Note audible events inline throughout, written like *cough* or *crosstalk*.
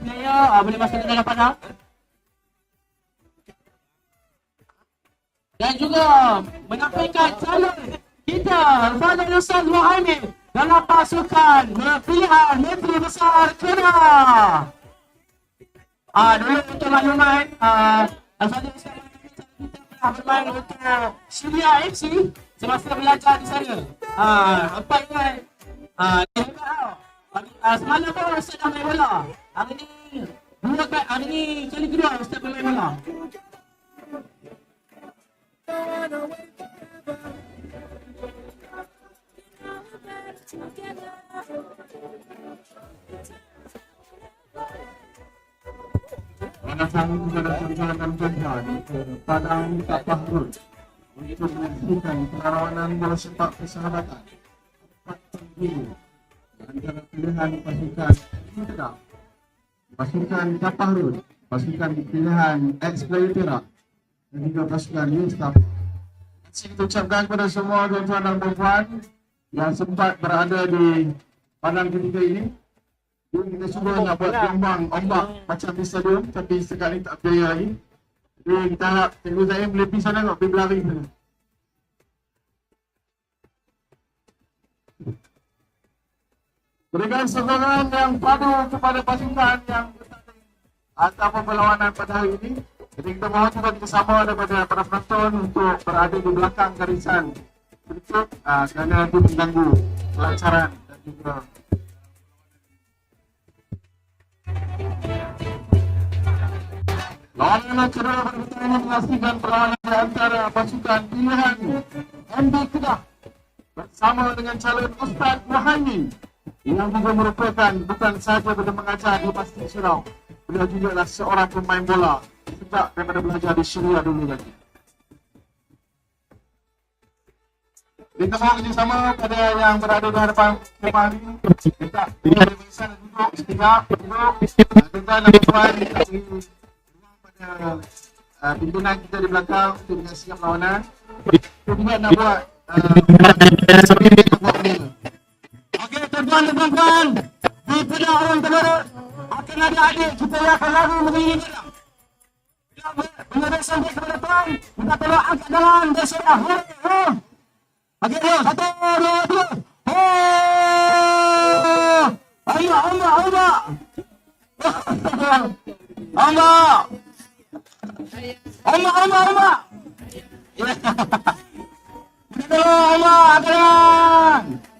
player uh, boleh masuk ke dalam padang. Dan juga menyampaikan calon kita Fadil Ustaz Muhammad dalam pasukan pilihan Menteri Besar Kedah. Ah, dulu untuk maklumat, ah, Al-Fadhil Ustaz pernah bermain untuk Syria FC semasa belajar di sana. Ah, apa ingat? Ah, dia hebat tau. Hari ni kali kedua Ustaz bermain bola. Menasang kepada perjalanan kerja di ke Padang Tapah Road untuk menyaksikan perlawanan bola sepak persahabatan. Empat terguru antara pilihan pasukan Kedah, pasukan Road, pasukan pilihan ex-player Perak dan juga pasukan New Staff. Terima kita ucapkan kepada semua tuan-tuan dan puan yang sempat berada di padang ketika ini jadi kita cuba nak buat gelombang ombak macam di stadium tapi setakat ni tak berjaya lagi. Jadi kita harap cikgu saya boleh pergi sana kot, pergi berlari sana. Berikan sokongan yang padu kepada pasukan yang ataupun perlawanan pada hari ini. Jadi kita mohon juga bersama daripada para penonton untuk berada di belakang garisan berikut uh, kerana nanti mengganggu kelancaran dan juga Lawanan kedua berikut ini menyaksikan perlawanan di antara pasukan pilihan MB Kedah bersama dengan calon Ustaz Muhammad yang juga merupakan bukan sahaja benda mengajar di Masjid Surau. Beliau juga adalah seorang pemain bola sejak daripada belajar di Syria dulu lagi. Kita mohon kerjasama pada yang berada di hadapan kemah ini. Kita tidak ada barisan duduk, setinggal, duduk. Kita nak tuan pada uh, pimpinan kita di belakang untuk menyaksikan perlawanan. Kita juga nak buat uh, seperti kita buat ni. Okey, tuan-tuan dan puan-puan. Di Pedah Orang Temerut, akan ada adik kita yang akan lalu mengiringi pedang. Bila sampai ke depan, kita tolong angkat jalan dan sudah. Hei, hei. Okey, ayo. Satu, dua, tiga. Hei. Ayo, ombak, ombak. *laughs* Ombak. Ombak, ombak, ombak. *laughs* Ya. Kita tolong ombak, angkat Oh,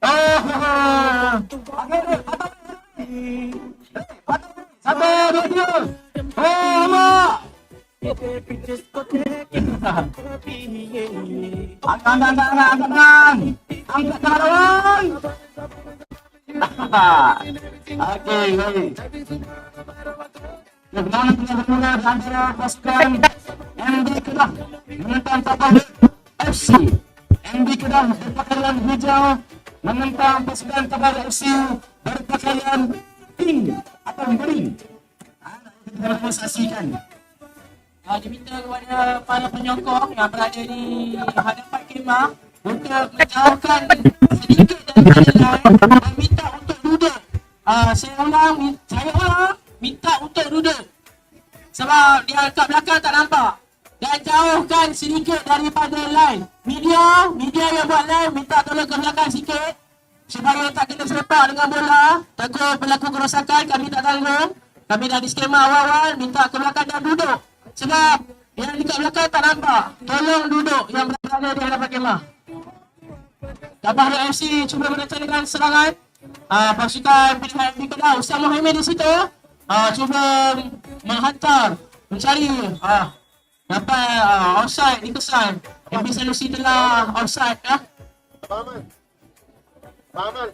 satu, dua, tiga. Oh, mak. Angkat, angkat, angkat, angkat, angkat. Tangan. Okey. Ya, Bagaimana bermula antara pasukan MB Kedah menentang Tapah FC. MB Kedah berpakaian hijau menentang pasukan Tapah FC berpakaian pink atau green. Ah, Kita saksikan. Uh, diminta kepada para penyokong yang berada di hadapan kemah untuk menjauhkan sedikit daripada lain dan minta untuk duduk. Uh, saya ulang, saya ulang, minta untuk duduk. Sebab dia kat belakang tak nampak. Jauhkan sedikit daripada line. Media, media yang buat line minta tolong ke belakang sikit. Supaya tak kena serepak dengan bola. Takut berlaku kerosakan, kami tak tanggung. Kami dah di skema awal-awal, minta ke belakang dan duduk. Sebab yang dekat belakang tak nampak. Tolong duduk yang berada di hadapan kemah. Tabah FC cuba merencanakan serangan. Uh, pasukan pilihan di Kedah, Ustaz Muhammad di situ. Uh, cuba menghantar, mencari uh, dapat uh, offside dikesan. MB Sanusi telah offside ya. Paman. Paman.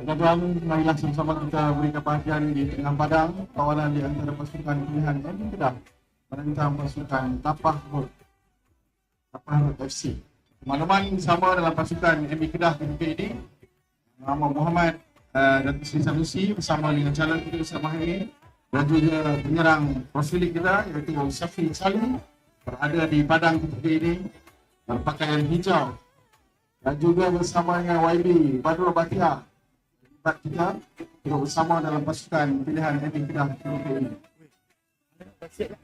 Tuan-tuan, marilah sama-sama kita berikan perhatian di tengah padang kawalan di antara pasukan pilihan MB Kedah menentang pasukan Tapah Road. Tapangut FC. Makluman sama dalam pasukan MB Kedah ketika ini. Nama Muhammad uh, Datuk Seri Sanusi bersama dengan calon kita hari ini dan juga penyerang profilik kita iaitu Syafiq Salim berada di padang ketika ini berpakaian hijau dan juga bersama dengan YB Badrul Batia tempat kita bersama dalam pasukan pilihan MB Kedah ketika ini.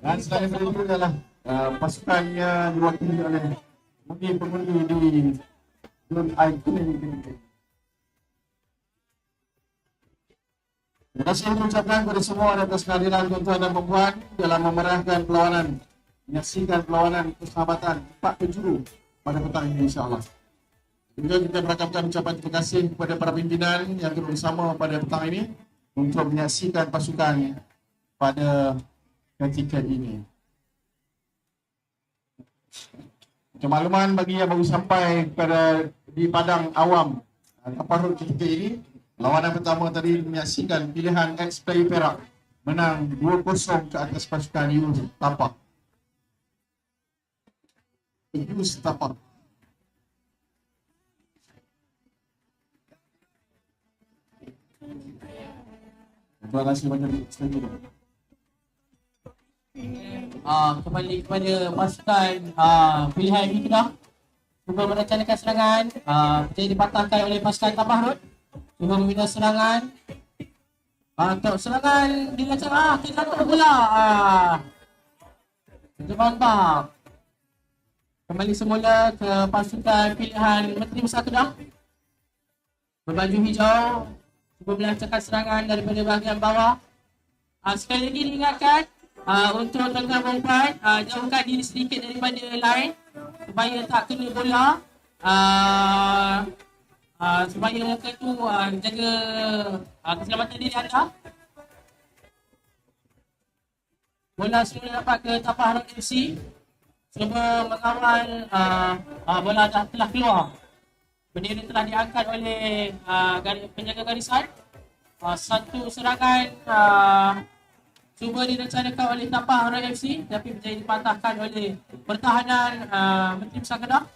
Dan selain itu adalah uh, pasukan yang diwakili oleh pengundi-pengundi di ketika ini. Terima kasih mengucapkan kepada semua atas kehadiran tuan-tuan dan perempuan dalam memerahkan perlawanan menyaksikan perlawanan persahabatan empat penjuru pada petang ini insyaAllah. Juga kita merakamkan ucapan terima kasih kepada para pimpinan yang turut bersama pada petang ini untuk menyaksikan pasukan pada ketika ini. Untuk makluman bagi yang baru sampai kepada di Padang Awam Taparut ketika ini Lawanan pertama tadi menyaksikan pilihan ex-player Perak menang 2-0 ke atas pasukan Yus Tapak. Yus Tapak. Terima kasih banyak sekali. uh, kembali kepada pasukan uh, pilihan ini Kedah cuba merencanakan serangan. Uh, jadi dipatahkan oleh pasukan Tabahrut cuba membina serangan. Uh, untuk serangan dilancar ah kita tak bola. Ah. Jemaah bak kembali semula ke pasukan pilihan Menteri Besar Kedah berbaju hijau melancarkan serangan daripada bahagian bawah. Uh, sekali lagi diingatkan uh, untuk tuan-tuan perempuan uh, jauhkan diri sedikit daripada line supaya tak kena bola. Uh, uh, supaya muka tu uh, jaga uh, keselamatan diri anda. Bola semula dapat ke tapak Harap FC cuba mengawal uh, uh, bola dah telah keluar bendera telah diangkat oleh uh, gar- penjaga garisan uh, satu serangan uh, cuba direncanakan oleh Tapah Royal FC tapi menjadi dipatahkan oleh pertahanan uh, Menteri Besar Kedah.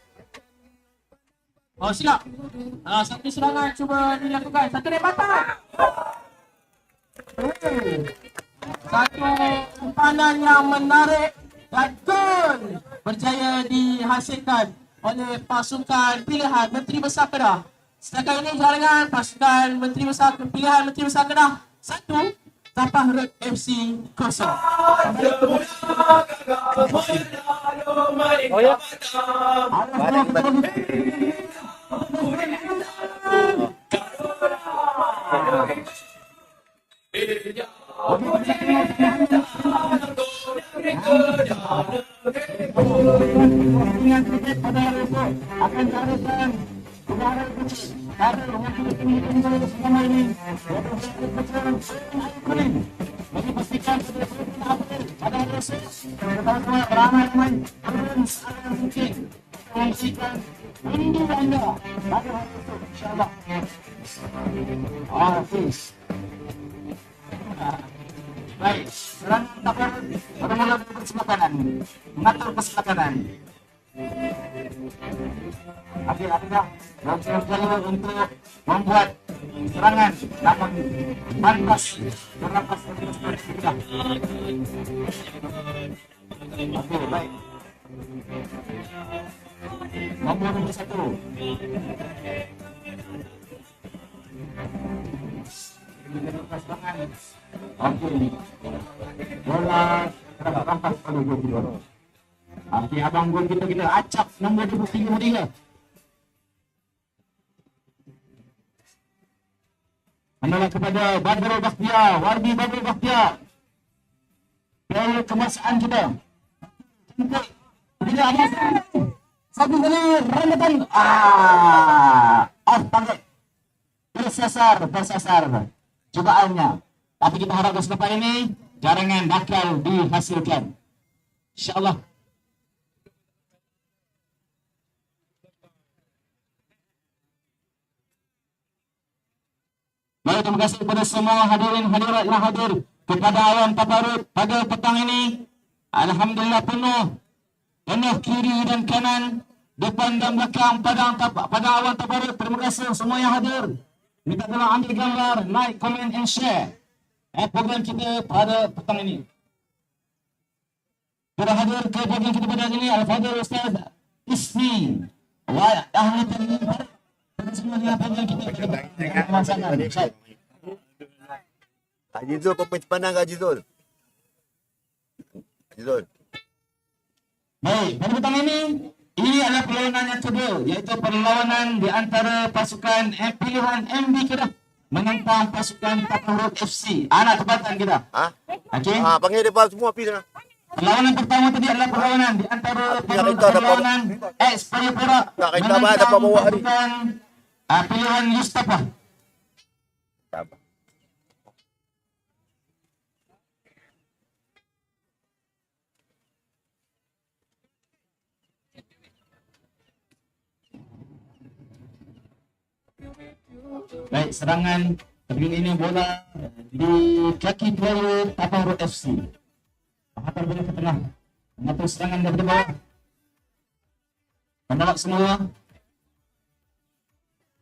Oh silap. Uh, satu serangan cuba dilakukan. Satu dia patah. Satu umpanan yang menarik dan gol berjaya dihasilkan oleh pasukan pilihan Menteri Besar Kedah. Setakat ini jaringan pasukan Menteri Besar pilihan Menteri Besar Kedah satu Tapah Road FC kosong. Oh ya. Dengan akan carikan negara kecil. Ada yang kita bersama ini. Yaitu kecil kuning. Bagi pastikan pada April pada hari itu pertama beramai-ramai turun secara mungkin menyaksikan rindu anda pada hari itu insyaAllah. Ah, please. Baik, bermula dari sebelah kanan, mengatur ke sebelah kanan. Akhir-akhirnya, dan berjaya untuk membuat serangan namun pantas dari sebelah kita. Oke, baik. Nomor satu. Lepas tangan. Oke. Oke, abang gol kita kita acap nombor 23 Adalah kepada Badrul Bakhtia, Wardi Badrul Bakhtia. Piala kemasaan kita. Tidak ada satu kali Ramadan. Ah, off target. Tersasar, tersasar cobaannya. Tapi kita harapkan selepas ini jaringan bakal dihasilkan. InsyaAllah. Baik, terima kasih kepada semua hadirin hadirat yang hadir kepada Awan Taparut pada petang ini. Alhamdulillah penuh Tengah kiri dan kanan, depan dan belakang padang tapak padang awan tabarut. Terima kasih semua yang hadir. Minta tolong ambil gambar, like, comment and share. Eh, program kita pada petang ini. Sudah hadir ke bagian kita pada hari ini Al-Fadhil Ustaz Isni Wa ahli tanwin Terima semua dengan bagian kita pada Haji Zul, apa pandang Haji Zul? Haji Zul. Baik, pada petang ini ini adalah perlawanan yang kedua iaitu perlawanan di antara pasukan pilihan MB Kedah menentang pasukan Takarut FC anak tempatan kita. Ha? Okey. Ha, panggil dia semua pergi sana. Perlawanan pertama tadi adalah perlawanan di antara dapat- perlawanan ex Payapura Tak, dapat bawa hari. pasukan ah, pilihan Yustafa. Baik, serangan Tergin ini bola di kaki player Taparu FC. Hantar bola ke tengah. Mengatur serangan dari bawah. Menolak semua.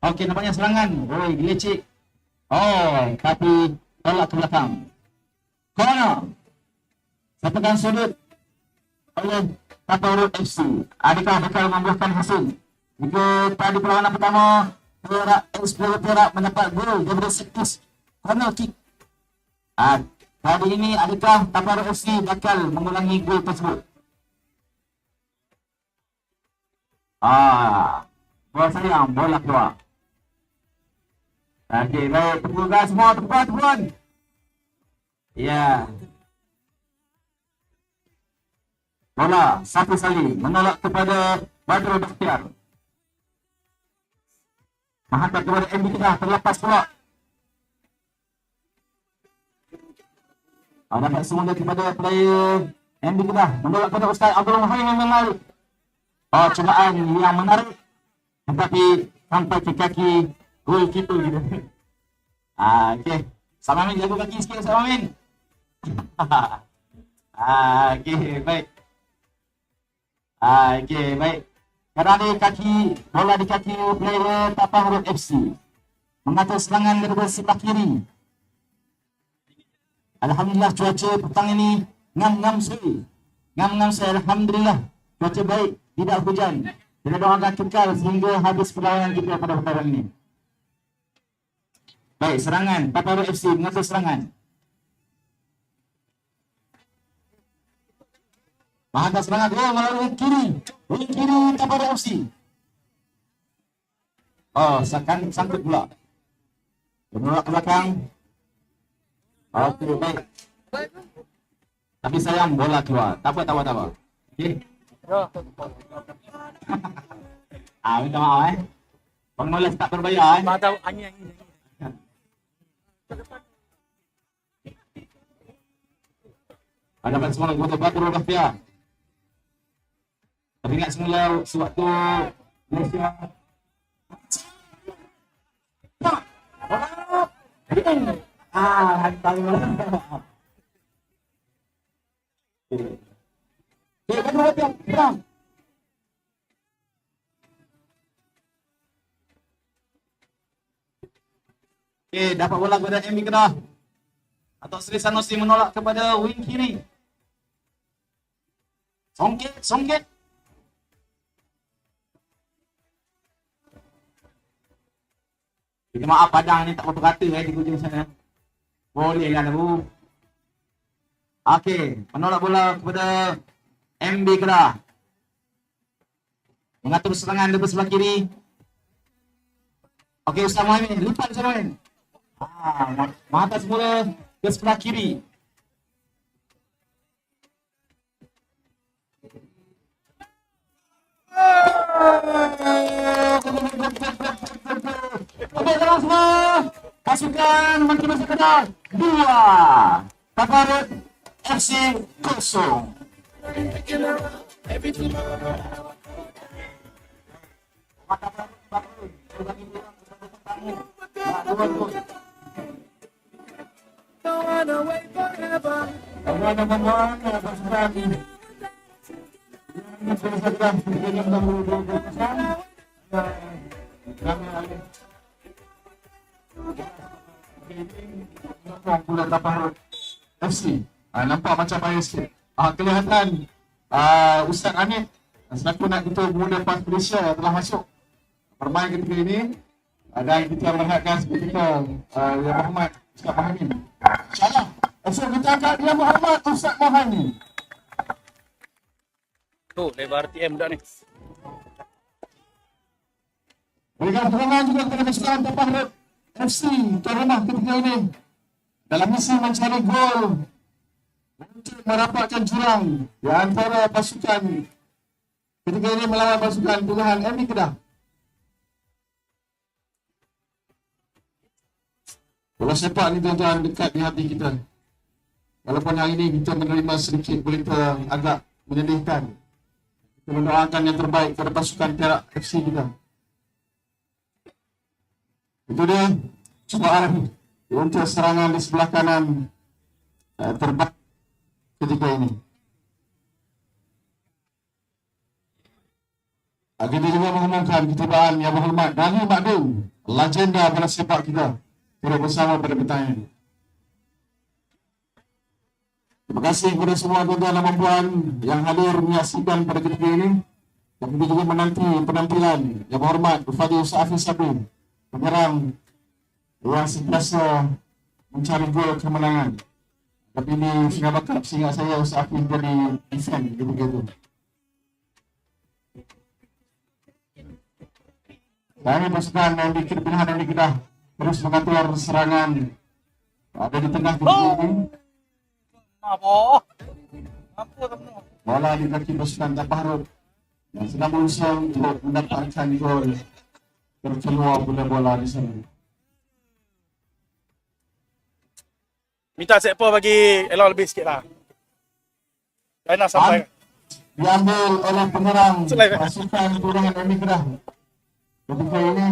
Okey, nampaknya serangan. Oi, gelecik. Oh, tapi tolak ke belakang. Corner. Sapakan sudut oleh Taparu FC. Adakah bakal membuahkan hasil? Jika tadi perlawanan pertama, Perak, Explorer Perak mendapat gol daripada Sektus corner kick. Ah, kali ini adakah Taparu FC bakal mengulangi gol tersebut? Ah, bola sayang, bola keluar. Okey, baik. Tepukan semua, tepukan, tepukan. Ya. Bola, satu sali menolak kepada Badrul Bakhtiar. Menghantar kepada MB Kedah terlepas pula. Ada tak semula kepada player MB Kedah menolak kepada Ustaz Abdul Muhammad yang menarik. Oh, cubaan yang menarik. Tetapi sampai ke kaki gol kita gitu. *laughs* Ah, okey. Sama Amin jaga kaki sikit Sama Amin. *laughs* ah, okey, baik. Ah, okey, baik. Kerana kaki bola di kaki player Tapah Road FC. Mengatur serangan daripada sebelah kiri. Alhamdulillah cuaca petang ini ngam-ngam sekali. Ngam-ngam sekali. Alhamdulillah cuaca baik. Tidak hujan. Kita doakan kekal sehingga habis perlawanan kita pada pertandingan ini. Baik, serangan. Tapah Road FC mengatur serangan. Menghantar serangan gol melalui kiri. Melalui kiri kepada FC. Oh, sakan sangkut pula. Menolak ke belakang. Okey, baik. Tapi sayang bola keluar. Tak apa, tak apa, tak apa. Okey. *laughs* ah, minta maaf eh. Pengolah tak terbayar eh. Tahu angin angin. Hadapan semula kepada Badrul Bahtiar. Teringat semula sewaktu Malaysia Ah, hantar bola. Eh, Badrul Bahtiar, serang. Eh, dapat bola kepada Emi Kedah. Atau Sri Sanusi menolak kepada wing kiri. Songkit, songkit. Kita maaf padang ni tak berapa kata eh di hujung sana. Boleh lah tu. Okey, menolak bola kepada MB Kedah. Mengatur serangan dari sebelah kiri. Okey, Ustaz Muhammad, lipat Ustaz Muhammad. Ah, mata semula ke sebelah kiri. Pasukan Menteri Masa Kedah. Dua. Takarut FC kosong. Mata Takarut, Takarut. Berbagi bilang kepada tetamu. Nah, dua gol. Kawan-kawan, pasukan Pula tapak FC. Ah, nampak macam main sikit. Ah, kelihatan ah, Ustaz Anip selaku nak kita muda PAS Malaysia telah masuk bermain ketika ini Ah, dan kita melihatkan seketika uh, Yang Muhammad Ustaz Muhammad InsyaAllah Esok kita Yang Muhammad Ustaz Muhammad Tu, lebar RTM dah ni. Berikan pertolongan juga kepada pasukan Tapah Road FC tuan rumah ketika ini dalam misi mencari gol untuk merapatkan jurang di antara pasukan ketika ini melawan pasukan pilihan MB Kedah. Bola sepak ni tuan-tuan dekat di hati kita. Walaupun hari ini kita menerima sedikit berita agak menyedihkan. Kita mendoakan yang terbaik kepada pasukan Perak FC kita. Itu dia cubaan untuk serangan di sebelah kanan uh, terbaik ketika ini. Uh, kita juga mengumumkan ketibaan yang berhormat Dani Makdum, legenda bola sepak kita, turut bersama pada petang ini. Terima kasih kepada semua tuan-tuan dan puan yang hadir menyaksikan pada ketika ini. Dan kita juga menanti penampilan yang berhormat Fadil Safi Sabri, penyerang yang sentiasa mencari gol kemenangan. Tapi ini sudah bakat sehingga saya Ustaz Hafiz jadi defend dia begitu. Dan ini pasukan yang di pilihan yang di Kedah terus mengatur serangan ada di tengah ketika ini. Apa? Apa kamu? Bola di kaki pasukan Tapahrut yang sedang berusaha untuk mendapatkan gol terkeluar bola-bola di sana. Minta siapa bagi elok lebih sikit lah. Lain nak sampai. diambil oleh penyerang pasukan Kurangan Emi Kedah. Ketika ini